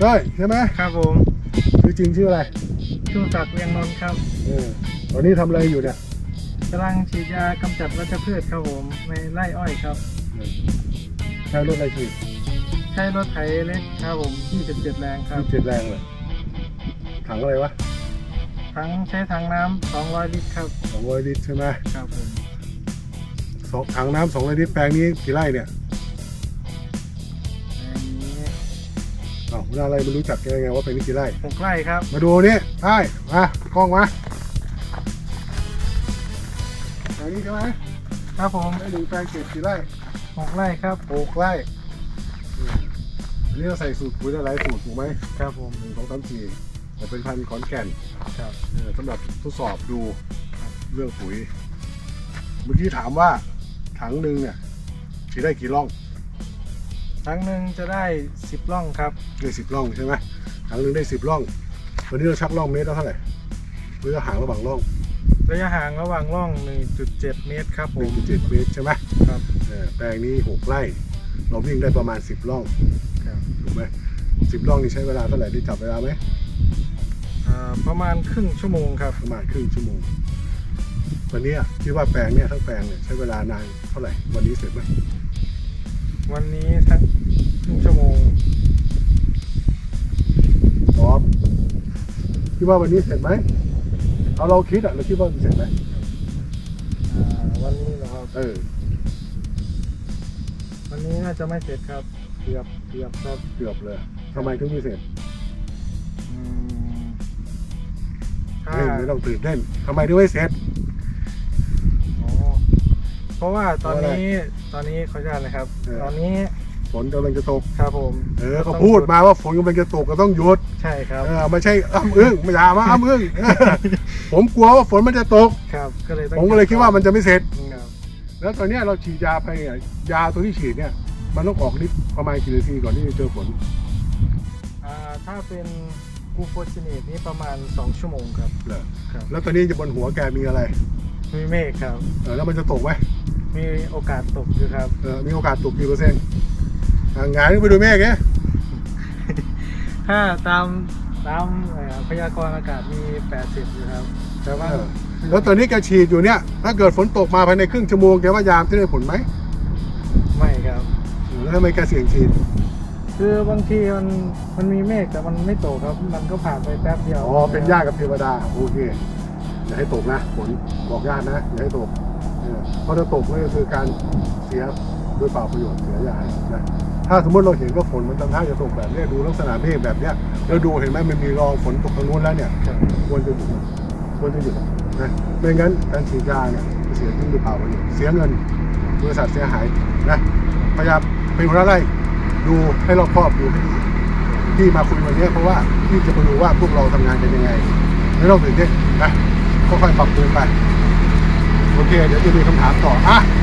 เต้ยใช่ไหมครับผมชื่อจริงชื่ออะไรชูศักดิ์เวียงนนท์ครับเออตอนนี้ทำอะไรอยู่เนี่ยกำลังฉีดยากำจัดวัชพืชครับผมในไร่อ้อยครับ ใช้รถอะไรฉีดใช้รถไถเล็กครับผม27แรงครับที่เจ็ดแรงเลยถังอะไรวะทั้งใช้ถังน้ำ200 ลิตรครับสองร้อยลิตรใช่ไหมครับผมสองถังน้ำสองร้อยลิตรแปลงนี้กี่ไร่เนี่ย อ้าวเวลาอะไรไม่รู้จักกันยังไงว่าเป็นนี่กี่ไร่ หกไร่ครับ มาดูนี่ได้มากล้องมาแปลงนี้ใช่ไหมครับผมไอ้หนึ่งแปลงเจ็ดกี่ไร่หกไร่ครับ หกไร่อืมอันนี้เราใส่สูตรปุ๋ยอะไรสูตรถูกไหมครับผม หนึ่งสองสามสี่แต่เป็นพันธุ์ขอนแก่น ครับ เออสำหรับทดสอบดูเรื่องปุ๋ย เมื่อกี้ถามว่าถังหนึ่งเนี่ยฉีดได้กี่ร่อง ถังหนึ่งจะได้ 10ร่องครับ ได้สิบร่องใช่ไหมถังหนึ่งได้สิบร่องวันนี้เราชักร่องเมตรละเท่าไหร่หรือห่างระหว่างร่องระยะห่างระหว่างร่อง 1.7 เมตรครับผหนึ่งม จุดเจ็ดเมตรใช่ไหมครับ เออแปลงนี้หกไร่ เราวิ่งได้ประมาณสิบร่องครับถูกไหมสิบร่องนี่ใช้เวลาเท่าไหร่ได้จับเวลาไหมอ่าประมาณครึ่งชั่วโมงครับ ประมาณครึ่งชั่วโมง วันนี้คิดว่าแปลงเนี่ยทั้งแปลงเนี่ยใช้เวลานานเท่าไหร่วันนี้เสร็จไหม วันนี้ทั้งครึ่งชั่วโมงพร้อมคิดว่าวันนี้เสร็จไหมเอาเราคิดอะเราคิดว่าเสร็จไหมอ่าวันนี้เหรอครับ เออวันนี้น่าจะไม่เสร็จครับเกือบเกือบครับเกือบเลยทำไมถึงไม่เสร็จอืมถ้าเฮ้ยไม่ต้องตื่นเต้นทำไมถึงไม่เสร็จอ๋อ เพราะว่าตอนเพราะอะไรนี้ตอนนี้ขออนุญาตนะครับ เออ ตอนนี้ฝนกำลังจะตก ครับผมเออเขาพูดมาว่าฝนกำลังจะตกก็ต้องหยุด ใช่ครับเออไม่ใช่อ้ำอึ้งไม่อย่ามาอ้ำอึ้ง ผมกลัวว่าฝนมันจะตก ครับก็เลยต้องผมก็เลยคิดว่ามันจะไม่เสร็จ ครับแล้วตอนเนี้ยเราฉีดยาไปเนี่ยยาตัวที่ฉีดเนี่ย มันต้องออกฤทธิ์ประมาณกี่นาทีก่อนที่จะเจอฝนอ่าถ้าเป็นกูโฟชินีนี่ประมาณ 2 ชั่วโมงครับ เหรอครับ แล้วตอนนี้จะบนหัวแกมีอะไรมีเมฆครับเออแล้วมันจะตกไหม มีโอกาสตกอยู่ครับเออมีโอกาสตกกี่เปอร์เซ็นต์อ่างานไปดูเมฆเนี่ยถ้าตามตามเอ่อพยากรณ์อากาศมี 80 อยู่ครับ แต่ว่าเออแล้วตอนนี้แกฉีดอยู่เนี่ย ถ้าเกิดฝนตกมาภายในครึ่งชั่วโมงแกว่ายามจะได้ผลไหมไม่ครับเออแล้วทำไมแกเสี่ยงฉีด คือบางทีมันมันมีเมฆแต่มันไม่ตกครับ มันก็ผ่านไปแป๊บเดียวอ๋อ เป็นญาติกับเทวดา โอเค อย่าให้ตกนะ ฝนบอกญาตินะ อย่าให้ตก เพราะถ้าตกนี่ก็คือการเสียโดยเปล่าประโยชน์เสียยานะถ้าสมมติเราเห็นว่าฝนมันทำท่าจะตกแบบนี้ดูลักษณะเมฆแบบเนี้ยแล้วดูเห็นไหมมันมีรองฝนตกทางนู้นแล้วเนี่ยควรจะหยุดควรจะหยุดนะไม่งั้นการฉีดยาเนี่ยเสียทิ้งโดยเปล่าประโยชน์เสียเงินบริษัทเสียหายนะพยายามเป็นหัวหน้าไร่ดูให้รอบคอบดูให้ดีที่มาคุยวันนี้เพราะว่าที่จะมาดูว่าพวกเราทำงานกันยังไงไม่ต้องตื่นเต้นนะค่อยๆปรับปรุงไป เดี๋ยวจะมีคำถามต่ออะ